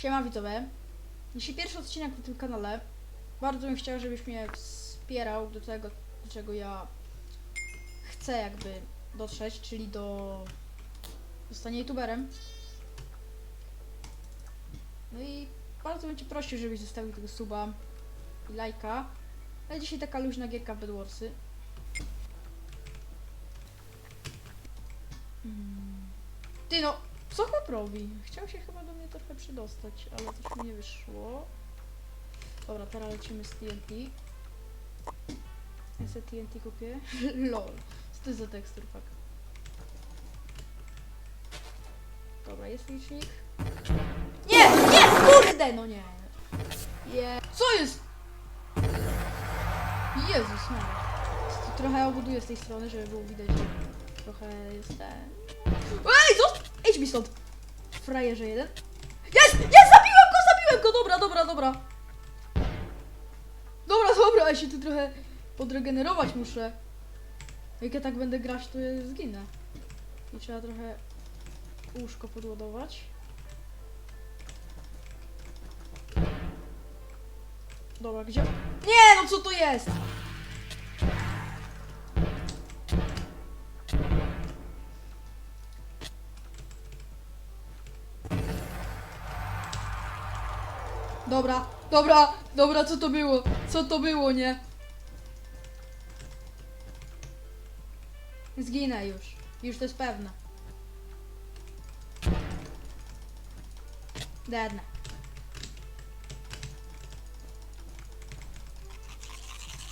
Siema widzowie. Jeśli pierwszy odcinek na tym kanale, bardzo bym chciał, żebyś mnie wspierał do tego, do czego ja chcę jakby dotrzeć, czyli do zostania youtuberem. No i bardzo bym cię prosił, żebyś zostawił tego suba i lajka. Ale dzisiaj taka luźna gierka w Bedwarsy. Mm. Ty no, co chłop robi? Chciał się chyba do mnie trochę przydostać, ale coś mi nie wyszło. Dobra, teraz lecimy z TNT. Ja sobie TNT kupię. LOL. Co to jest za tekstur pack? Dobra, jest licznik. Nie! Nie! Kurde! No nie! Je... Co jest? Jezus no. Trochę obuduję z tej strony, żeby było widać, że trochę jest ten... Mi stąd! Frajerze jeden. Jest! Jest! Zabiłem go! Zabiłem go! Dobra, dobra, dobra. Dobra, dobra, ja się tu trochę podregenerować muszę. Jak ja tak będę grać, to ja zginę. I trzeba trochę łóżko podładować. Dobra, gdzie? Nie, no co to jest? Dobra, dobra, dobra, co to było? Co to było, nie? Zginę już. Już to jest pewne. Deadne.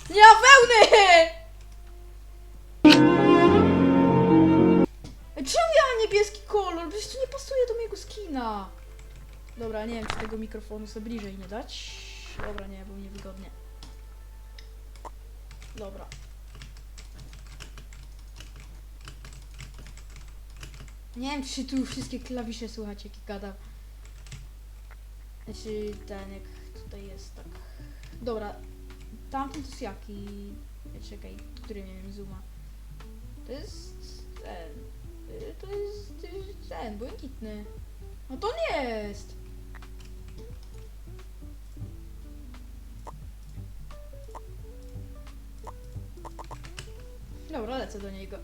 Nie ma wełny! Czemu ja mam niebieski kolor? Przecież to nie pasuje do mojego skina. Dobra, nie wiem, czy tego mikrofonu sobie bliżej nie dać. Dobra, nie, bo niewygodnie. Dobra. Nie wiem, czy tu wszystkie klawisze słychać, jak gadam. Znaczy, ten, jak tutaj jest, tak. Dobra, tamten to jest jaki... Czekaj, który miałem zooma? To jest ten... y, To jest y, ten, błękitny. No to nie jest! Dobra, lecę do niego.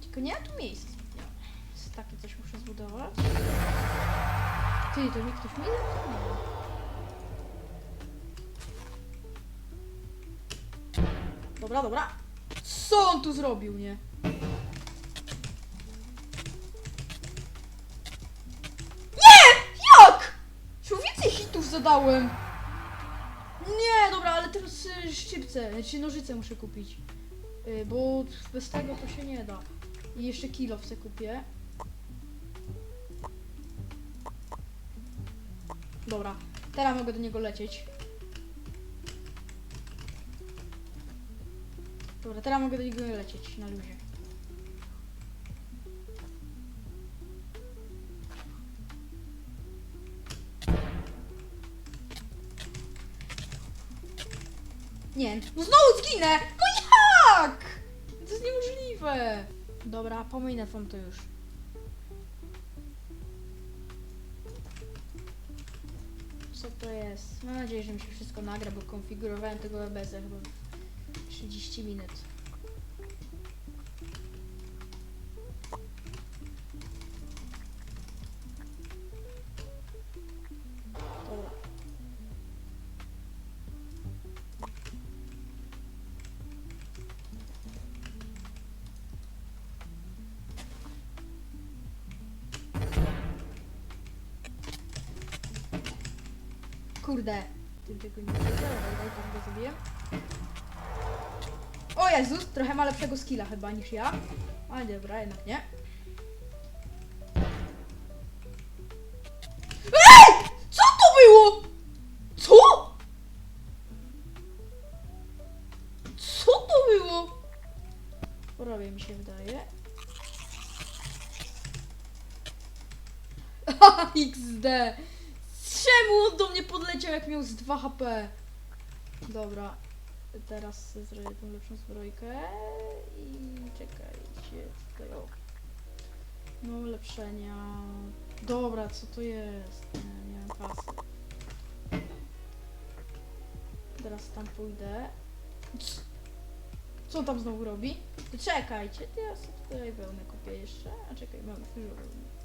Tylko nie ma tu. Więc Takie coś muszę zbudować. Ty, to mi ktoś mi. Dobra, dobra. Co on tu zrobił, nie? Nie! Jak? Już więcej hitów zadałem. Teraz y, szczypce, znaczy nożyce muszę kupić. Y, bo bez tego to się nie da. I jeszcze kilo kupię. Dobra, teraz mogę do niego lecieć. Dobra, teraz mogę do niego lecieć na luzie. Nie, no znowu zginę! No jak? To jest niemożliwe! Dobra, pominę wam to już. Co to jest? Mam nadzieję, że mi się wszystko nagra, bo konfigurowałem tego EBS-a chyba w 30 minut. Kurde. Tego nie daj tam go zabiję. O Jezus, trochę ma lepszego skilla chyba niż ja. Ale dobra, jednak nie. EJ! Co to było? Co? Co to było? Porobię mi się wydaje. XD. Czemu on do mnie podleciał jak miał z 2 HP? Dobra, teraz zrobię tą lepszą zbrojkę i czekajcie, tutaj o. No ulepszenia. Dobra, co to jest? Nie, nie mam kasy. Teraz tam pójdę. Co tam znowu robi? Czekajcie, ja sobie tutaj wełnę kupię jeszcze. A czekaj, mam dużo wełny.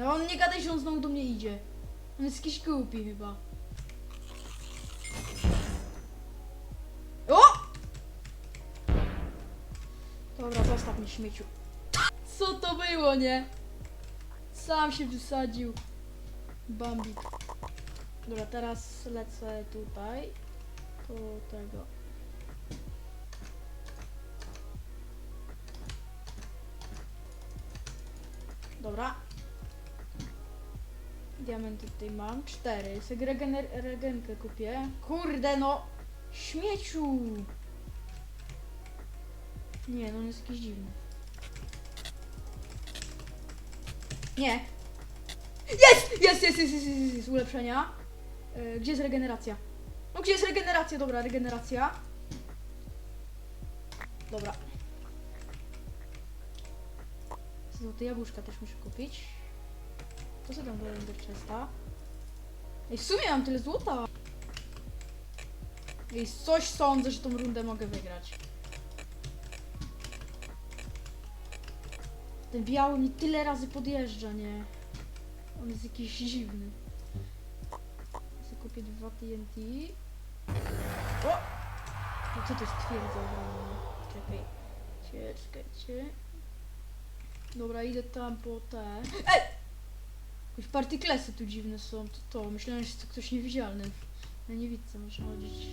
No on nie gadaj, że on znowu do mnie idzie. On jest jakiś głupi chyba. O! Dobra, zostaw mnie śmieciu. Co to było, nie? Sam się wysadził. Bambik. Dobra, teraz lecę tutaj. Po tego. Dobra. Diamenty tutaj mam. Cztery. Sobie regener- regenkę kupię. Kurde no! Śmieciu! Nie, no on jest jakiś dziwny. Nie! Jest! Jest, jest, jest, jest, jest, jest. ulepszenia. E, gdzie jest regeneracja? No gdzie jest regeneracja? Dobra, regeneracja. Dobra. Złote jabłuszka też muszę kupić. To do Ender Chesta? Ej, w sumie mam tyle złota. Ej, coś sądzę, że tą rundę mogę wygrać. Ten biały mi tyle razy podjeżdża, nie? On jest jakiś dziwny. Sobie kupię dwa TNT. O! No co to jest twierdza ogromna? Czekaj. Cie- Czekajcie. Dobra, idę tam po te... Ej! Jakieś partyklesy tu dziwne są. To to. Myślałem, że to ktoś niewidzialny. Na niewidce muszę chodzić.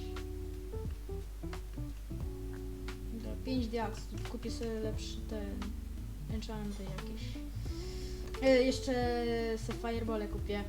Dobra, 5 diaksów. Kupię sobie lepszy ten... Enchanty jakieś. E, jeszcze se firebole kupię.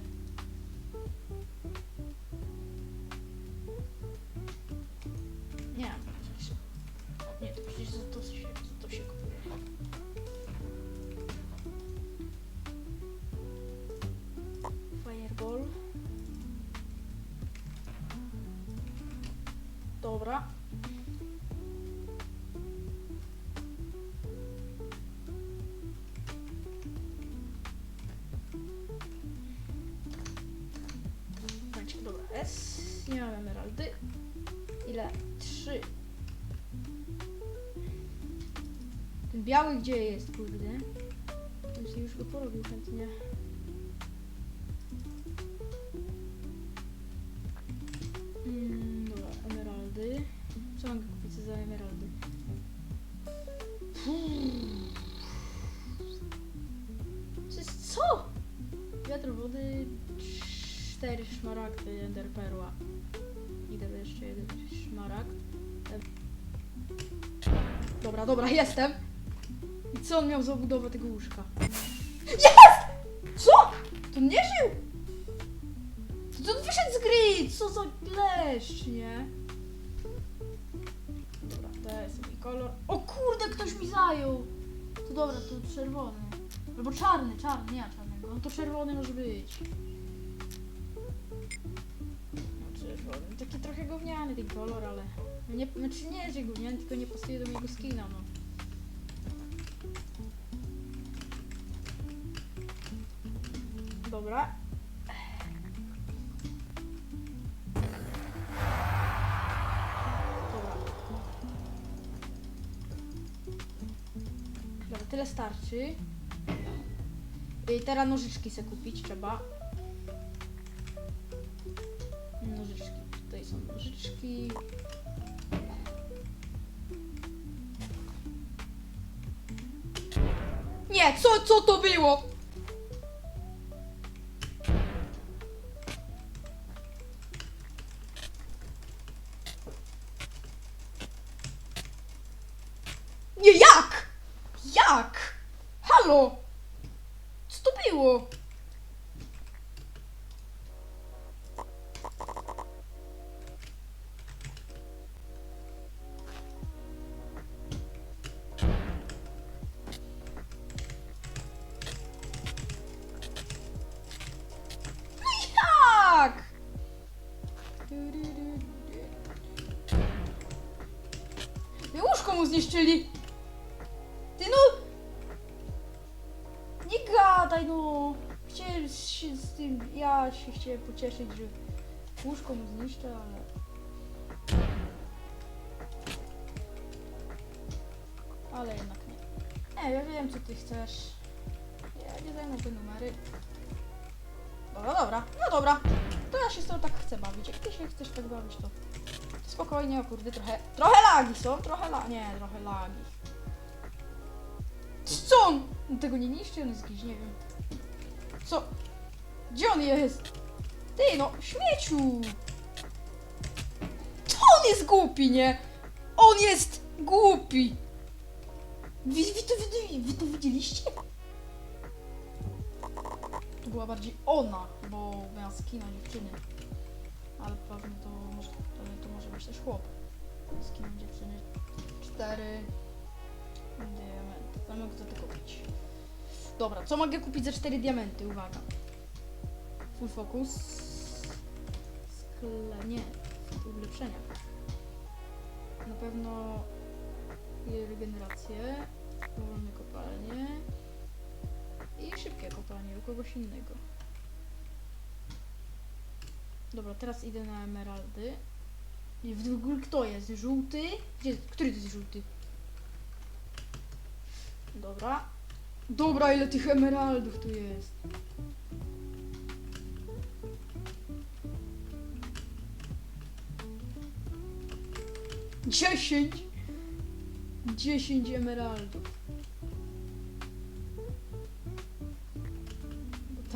Ile? Trzy. Ten biały gdzie jest, kurde? Sobie już go porobił chętnie. Mm, dobra, emeraldy. Co mogę kupić za emeraldy? Co jest co? Wiatr wody, cztery szmaragdy, enderperła. Jeszcze jeden szmaragd. Dobra, dobra, jestem. I co on miał za budowę tego łóżka? Jest! Co? To nie żył! To, to wyszedł z gry! Co za gleszcz, nie? Dobra, to jest taki kolor. O kurde, ktoś mi zajął! To dobra, to czerwony. Albo czarny, czarny, nie ma czarnego. No to czerwony może być. Czerwony. Taki trochę gówniany ten kolor, ale... Nie, znaczy nie, że gówniany, tylko nie pasuje do mojego skina, no. Dobra. Dobra. Dobra, tyle starczy. I teraz nożyczki se kupić trzeba. Nie, co, co to było? Nie, jak? Jak? Halo? Co to było? I łóżko mu zniszczyli. Ty no, gadaj, no. Chciałem się z tym, ja się chciałem pocieszyć, że łóżko mu zniszczę, ale... Ale jednak nie. Nie, ja wiem co ty chcesz. Ja nie zajmę te numery. Dobra, dobra, no dobra. Ja się z tak chcę bawić. Jak ty się chcesz tak bawić, to, spokojnie, o kurde, trochę, trochę lagi są, trochę la... nie, trochę lagi. Co on? On tego nie niszczy, on jest jakiś, nie wiem. Co? Gdzie on jest? Ty, no, śmieciu! To on jest głupi, nie? On jest głupi! Wy, wy, to, wy, wy to widzieliście? To była bardziej ona, bo miała skina dziewczyny. Ale pewnie to może, to, to może być też chłop. Skinem dziewczyny. Cztery diamenty. Co mogę to kupić? Dobra, co mogę kupić za cztery diamenty? Uwaga. Full focus. Skle... nie. Ulepszenia. Na pewno regenerację. Wolne kopalnie. Szybkie kopalnie u kogoś innego. Dobra, teraz idę na emeraldy. I w ogóle kto jest? Żółty? Gdzie? Który to jest żółty? Dobra. Dobra, ile tych emeraldów tu jest. Dziesięć! Dziesięć emeraldów.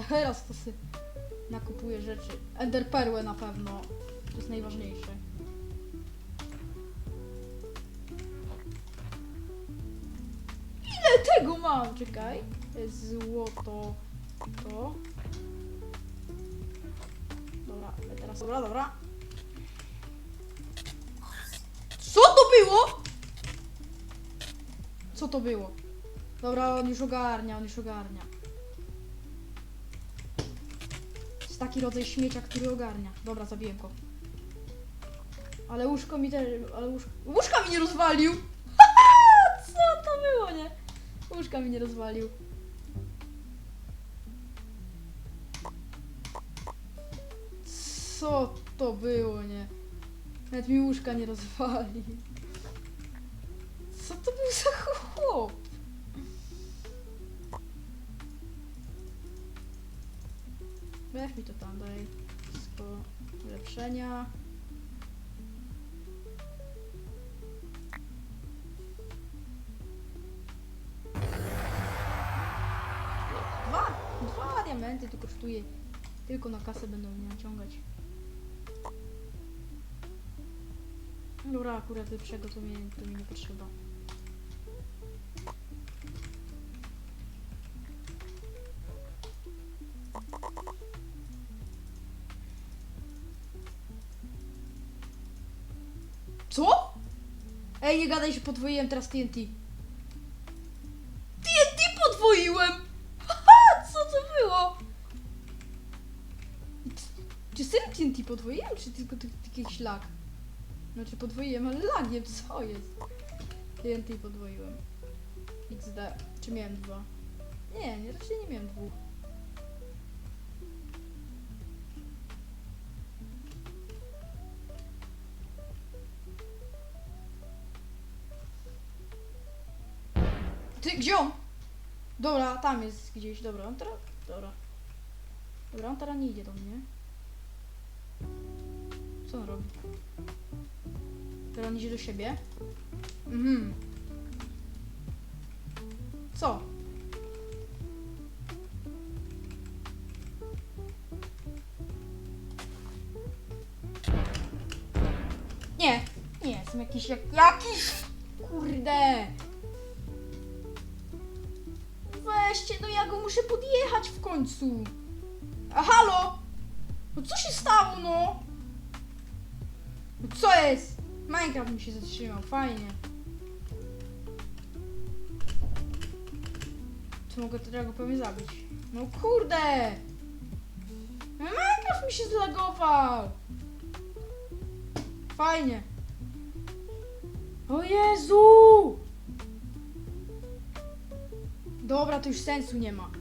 Teraz to sobie nakupuję rzeczy. Ender perłę na pewno. To jest najważniejsze. Ile tego mam? Czekaj. Złoto. To. Dobra, teraz. Dobra, dobra. Co to było? Co to było? Dobra, on już ogarnia, on już ogarnia. Taki rodzaj śmiecia, który ogarnia. Dobra, zabiję go. Ale łóżko mi też... Ale łóżko... Łóżka mi nie rozwalił! Co to było, nie? Łóżka mi nie rozwalił. Co to było, nie? Nawet mi łóżka nie rozwali. Co to był za Daj. Wszystko ulepszenia. Dwa! Dwa diamenty to kosztuje. Tylko na kasę będą mnie naciągać. Dobra, akurat lepszego to mi, to mi nie potrzeba. Ej, nie gadaj, że podwoiłem teraz TNT. TNT podwoiłem! Haha, co to było? Czy serio TNT podwoiłem, czy tylko ty- taki lag? Znaczy podwoiłem, ale lagiem, co jest? TNT podwoiłem. XD. Czy miałem dwa? Nie, nie, raczej nie miałem dwóch. Ty, gdzie on? Dobra, tam jest gdzieś, dobra, on teraz, dobra. Dobra, on teraz nie idzie do mnie. Co on robi? Teraz on idzie do siebie. Mhm. Co? Nie, nie, jestem jakiś, jak, jakiś, kurde. Muszę podjechać w końcu. A halo? No co się stało, no? No co jest? Minecraft mi się zatrzymał, fajnie. Co mogę teraz go pewnie zabić? No kurde! No Minecraft mi się zlagował! Fajnie. O Jezu! Dobra, to już sensu nie ma.